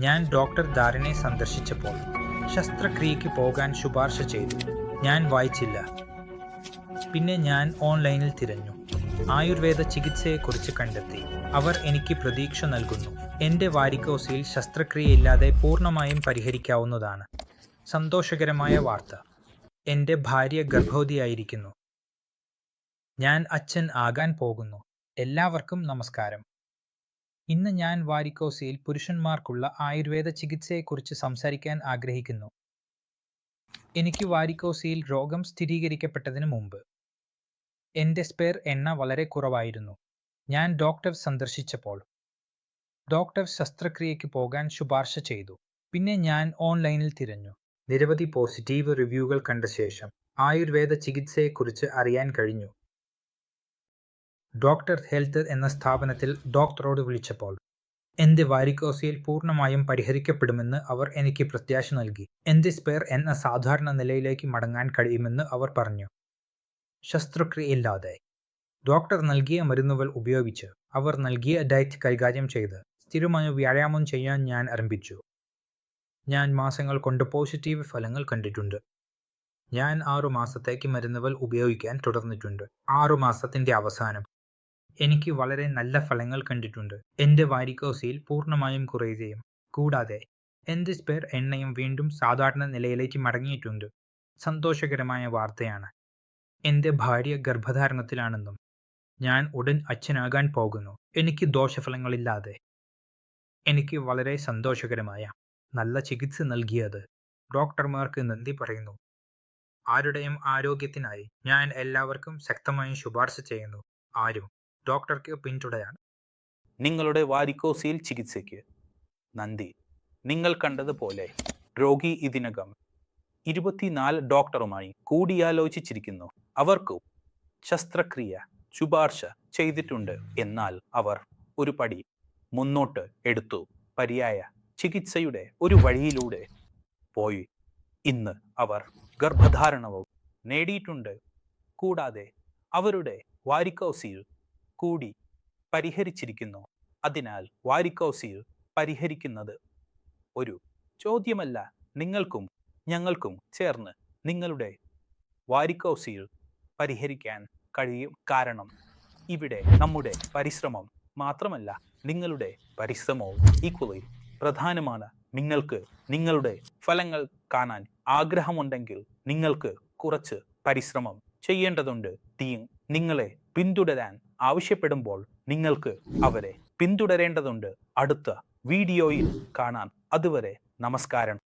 ഞാൻ ഡോക്ടർ ദാരനെ സന്ദർശിച്ചപ്പോൾ ശസ്ത്രക്രിയയ്ക്ക് പോകാൻ ശുപാർശ ചെയ്തു. ഞാൻ വായിച്ചില്ല. പിന്നെ ഞാൻ ഓൺലൈനിൽ തിരഞ്ഞു. ആയുർവേദ ചികിത്സയെക്കുറിച്ച് കണ്ടെത്തി. അവർ എനിക്ക് പ്രതീക്ഷ നൽകുന്നു. എന്റെ വാരിക്കോസിൽ ശസ്ത്രക്രിയയില്ലാതെ പൂർണമായും പരിഹരിക്കാവുന്നതാണ്. സന്തോഷകരമായ വാർത്ത. എന്റെ ഭാര്യ ഗർഭവതിയായിരിക്കുന്നു. ഞാൻ അച്ഛൻ ആകാൻ പോകുന്നു. എല്ലാവർക്കും നമസ്കാരം. ഇന്ന് ഞാൻ വാരിക്കോസിൽ പുരുഷന്മാർക്കുള്ള ആയുർവേദ ചികിത്സയെക്കുറിച്ച് സംസാരിക്കാൻ ആഗ്രഹിക്കുന്നു. എനിക്ക് വാരിക്കോസിൽ രോഗം സ്ഥിരീകരിക്കപ്പെട്ടതിന് മുമ്പ് എന്റെ സ്പെയർ എണ്ണ വളരെ കുറവായിരുന്നു. ഞാൻ ഡോക്ടർ സന്ദർശിച്ചപ്പോൾ ഡോക്ടർ ശസ്ത്രക്രിയയ്ക്ക് പോകാൻ ശുപാർശ ചെയ്തു. പിന്നെ ഞാൻ ഓൺലൈനിൽ തിരഞ്ഞു. നിരവധി പോസിറ്റീവ് റിവ്യൂകൾ കണ്ട ശേഷം ആയുർവേദ ചികിത്സയെക്കുറിച്ച് അറിയാൻ കഴിഞ്ഞു. ഡോക്ടർ ഹെൽത്ത് എന്ന സ്ഥാപനത്തിൽ ഡോക്ടറോട് വിളിച്ചപ്പോൾ എന്റെ വാരിക്കോസിയിൽ പൂർണമായും പരിഹരിക്കപ്പെടുമെന്ന് അവർ എനിക്ക് പ്രത്യാശ നൽകി. എന്റെ സ്പെയർ എന്ന സാധാരണ നിലയിലേക്ക് മടങ്ങാൻ കഴിയുമെന്ന് അവർ പറഞ്ഞു. ശസ്ത്രക്രിയയില്ലാതെ. ഡോക്ടർ നൽകിയ മരുന്നുകൾ ഉപയോഗിച്ച് അവർ നൽകിയ ഡയറ്റ് കൈകാര്യം ചെയ്ത് സ്ഥിരമായ വ്യായാമം ചെയ്യാൻ ഞാൻ ആരംഭിച്ചു. ഞാൻ മാസങ്ങൾ കൊണ്ട് പോസിറ്റീവ് ഫലങ്ങൾ കണ്ടിട്ടുണ്ട്. ഞാൻ ആറു മാസത്തേക്ക് മരുന്നുകൾ ഉപയോഗിക്കാൻ തുടർന്നിട്ടുണ്ട്. ആറു മാസത്തിന്റെ അവസാനം എനിക്ക് വളരെ നല്ല ഫലങ്ങൾ കണ്ടിട്ടുണ്ട്. എന്റെ വാരിക്കോസിൽ പൂർണമായും കുറയുകയും കൂടാതെ എന്റെ സ്പെയർ എണ്ണയും വീണ്ടും സാധാരണ നിലയിലേക്ക് മടങ്ങിയിട്ടുണ്ട്. സന്തോഷകരമായ വാർത്തയാണ്. എന്റെ ഭാര്യ ഗർഭധാരണത്തിലാണെന്നും ഞാൻ ഉടൻ അച്ഛനാകാൻ പോകുന്നു. എനിക്ക് ദോഷഫലങ്ങളില്ലാതെ. എനിക്ക് വളരെ സന്തോഷകരമായ നല്ല ചികിത്സ നൽകിയത് ഡോക്ടർമാർക്ക് നന്ദി പറയുന്നു. ആരുടെയും ആരോഗ്യത്തിനായി ഞാൻ എല്ലാവർക്കും ശക്തമായി ശുപാർശ ചെയ്യുന്നു. ആരും ഡോക്ടർക്ക് പിന്തുടയാണ് നിങ്ങളുടെ വാരിക്കോസിയിൽ ചികിത്സയ്ക്ക് നന്ദി. നിങ്ങൾ കണ്ടതുപോലെ രോഗി ഇതിനകം ഇരുപത്തിനാല് ഡോക്ടറുമായി കൂടിയാലോചിച്ചിരിക്കുന്നു. അവർക്ക് ശസ്ത്രക്രിയ ശുപാർശ ചെയ്തിട്ടുണ്ട് എന്നാൽ അവർ ഒരു പടി മുന്നോട്ട് എടുത്തു. പര്യായ ചികിത്സയുടെ ഒരു വഴിയിലൂടെ പോയി. ഇന്ന് അവർ ഗർഭധാരണവും നേടിയിട്ടുണ്ട്. കൂടാതെ അവരുടെ വാരിക്കോസിൽ കൂടി പരിഹരിച്ചിരിക്കുന്നു. അതിനാൽ വാരിക്കോസിൽ പരിഹരിക്കുന്നത് ഒരു ചോദ്യമല്ല. നിങ്ങൾക്കും ഞങ്ങൾക്കും ചേർന്ന് നിങ്ങളുടെ വാരിക്കോസിൽ പരിഹരിക്കാൻ കഴിയും. കാരണം ഇവിടെ നമ്മുടെ പരിശ്രമം മാത്രമല്ല നിങ്ങളുടെ പരിശ്രമവും ഈക്വലി പ്രധാനമാണ്. നിങ്ങൾക്ക് നിങ്ങളുടെ ഫലങ്ങൾ കാണാൻ ആഗ്രഹമുണ്ടെങ്കിൽ നിങ്ങൾക്ക് കുറച്ച് പരിശ്രമം ചെയ്യേണ്ടതുണ്ട്. ടീം നിങ്ങളെ പിന്തുടരാൻ ആവശ്യപ്പെടുമ്പോൾ നിങ്ങൾക്ക് അവരെ പിന്തുടരേണ്ടതുണ്ട്. അടുത്ത വീഡിയോയിൽ കാണാം. അതുവരെ നമസ്കാരം.